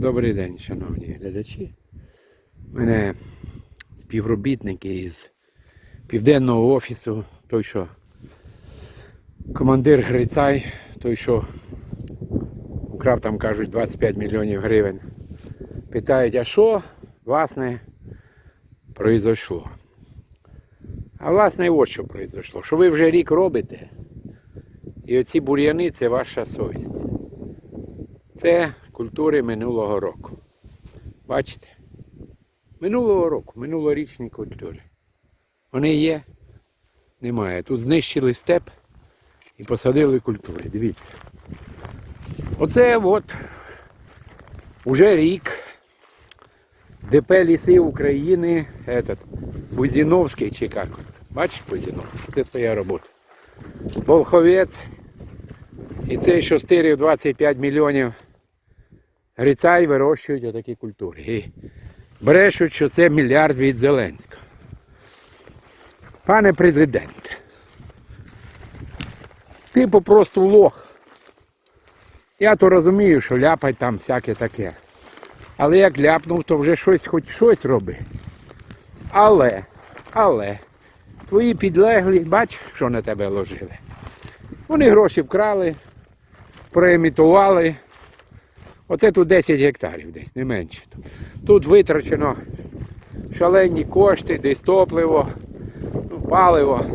Добрий день, шановні глядачі. У мене співробітники із південного офісу, той, що командир Грицай, той, що украв там, кажуть, 25 мільйонів гривень. Питають, а що, власне, произошло? А власне, ось що произошло. Що ви вже рік робите, і оці бур'яни це ваша совість. Це культури минулого року. Бачите? Минулого року, минулорічні культури. Вони є, немає. Тут знищили степ і посадили культури. Дивіться. Оце от уже рік ДП Ліси України, этот, Бузіновський чи як. Бачиш Бузіновський? Це твоя робота. Волховець. І цей, що стирив 25 мільйонів Грицай вирощують отакі культури. І брешуть, що це мільярд від Зеленського. Пане президент, ти попросту лох. Я то розумію, що ляпать там всяке таке. Але як ляпнув, то вже щось хоч щось роби. Але, але, твої підлеглі, бач, що на тебе ложили. Вони гроші вкрали, проемітували. Оце тут 10 гектарів десь, не менше. Тут витрачено шалені кошти, десь топливо, ну, паливо.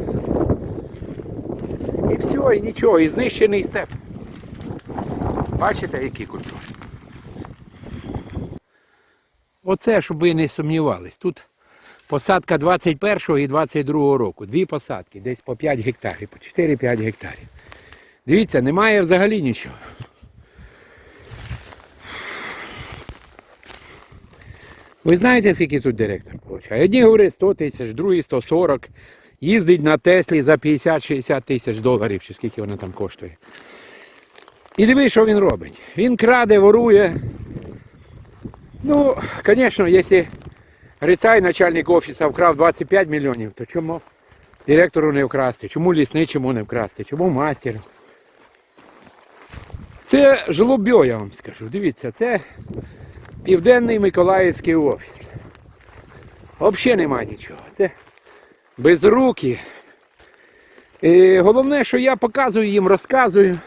І все, і нічого, і знищений степ. Бачите, які культури? Оце, щоб ви не сумнівались. Тут посадка 21 і 22 року. Дві посадки, десь по 5 гектарів, по 4-5 гектарів. Дивіться, немає взагалі нічого. Ви знаєте, скільки тут директор получає? Одні говорять 100 тисяч, другі 140. Їздить на Теслі за 50-60 тисяч доларів, чи скільки вона там коштує. І дивись, що він робить. Він краде, ворує. Ну, звісно, якщо Грицай, начальник офісу, вкрав 25 мільйонів, то чому директору не вкрасти? Чому лісничому не вкрасти? Чому мастеру? Це жлобьо, я вам скажу. Дивіться, це Південний Миколаївський офіс. Взагалі нема нічого. Це безрукі. І головне, що я показую їм, розказую,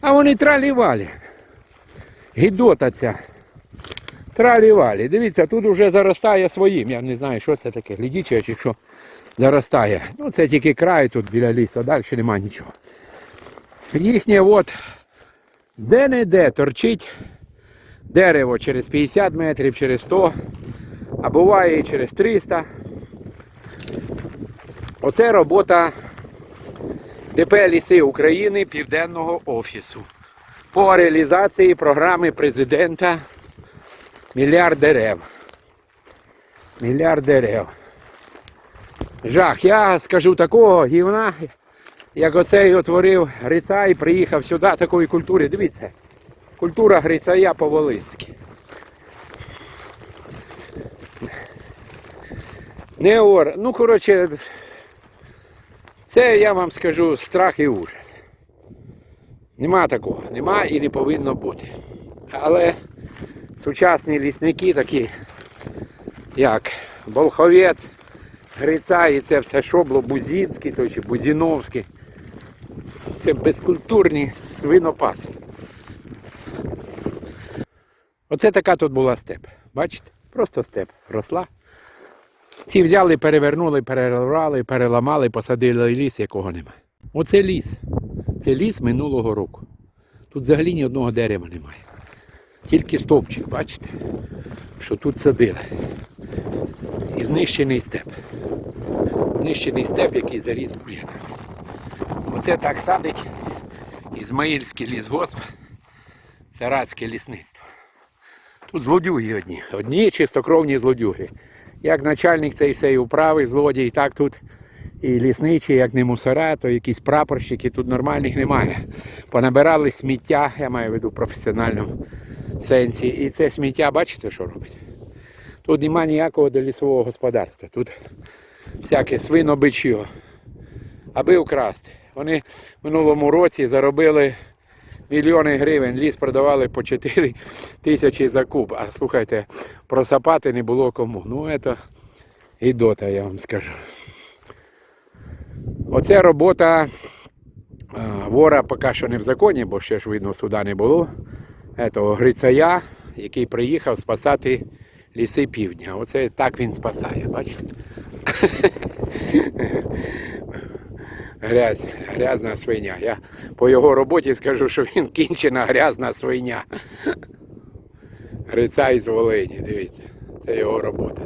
а вони тралі-валі. Гідота ця. Тралі-валі. Дивіться, тут вже заростає своїм. Я не знаю, що це таке, глядіче чи що заростає. Ну це тільки край тут біля лісу, далі нема нічого. Їхнє от де-не-де торчить дерево через 50 метрів, через 100, а буває і через 300. Оце робота ДП Ліси України Південного офісу по реалізації програми президента Мільярд дерев. Мільярд дерев. Жах, я скажу такого гівна, як оцей отворив Грицай, приїхав сюди такої культури. Дивіться. Культура Грицая по-волинськи. Не ор. Ну, коротше, це я вам скажу страх і ужас. Нема такого, нема і не повинно бути. Але сучасні лісники такі, як Болховець, Грицай і це все шобло Бузінський, той чи Бузіновський. Це безкультурні свинопаси. Оце така тут була степ. Бачите? Просто степ росла. Ці взяли, перевернули, перервали, переламали, посадили ліс, якого немає. Оце ліс. Це ліс минулого року. Тут взагалі ні одного дерева немає. Тільки стовпчик, бачите, що тут садили. І знищений степ. Знищений степ, який заріс бур'янами. Оце так садить Ізмаїльський лісгосп, Саратське лісництво. Тут злодюги одні. Одні чистокровні злодюги. Як начальник цієї всієї управи, злодій, так тут і лісничі, як не мусора, то якісь прапорщики, тут нормальних немає. Понабирали сміття, я маю в виду в професіональному сенсі. І це сміття, бачите, що робить? Тут немає ніякого до лісового господарства. Тут всяке свинобичьо, аби вкрасти. Вони в минулому році заробили мільйони гривень, ліс продавали по 4 тисячі за куб. А слухайте, просапати не було кому. Ну, це і дота, я вам скажу. Оце робота е, вора поки що не в законі, бо ще ж видно суда не було. Этого Грицая, який приїхав спасати ліси півдня. Оце так він спасає, бачите? Грязь, грязна свиня. Я по його роботі скажу, що він кінчена грязна свиня. Грицай з Волині, дивіться, це його робота.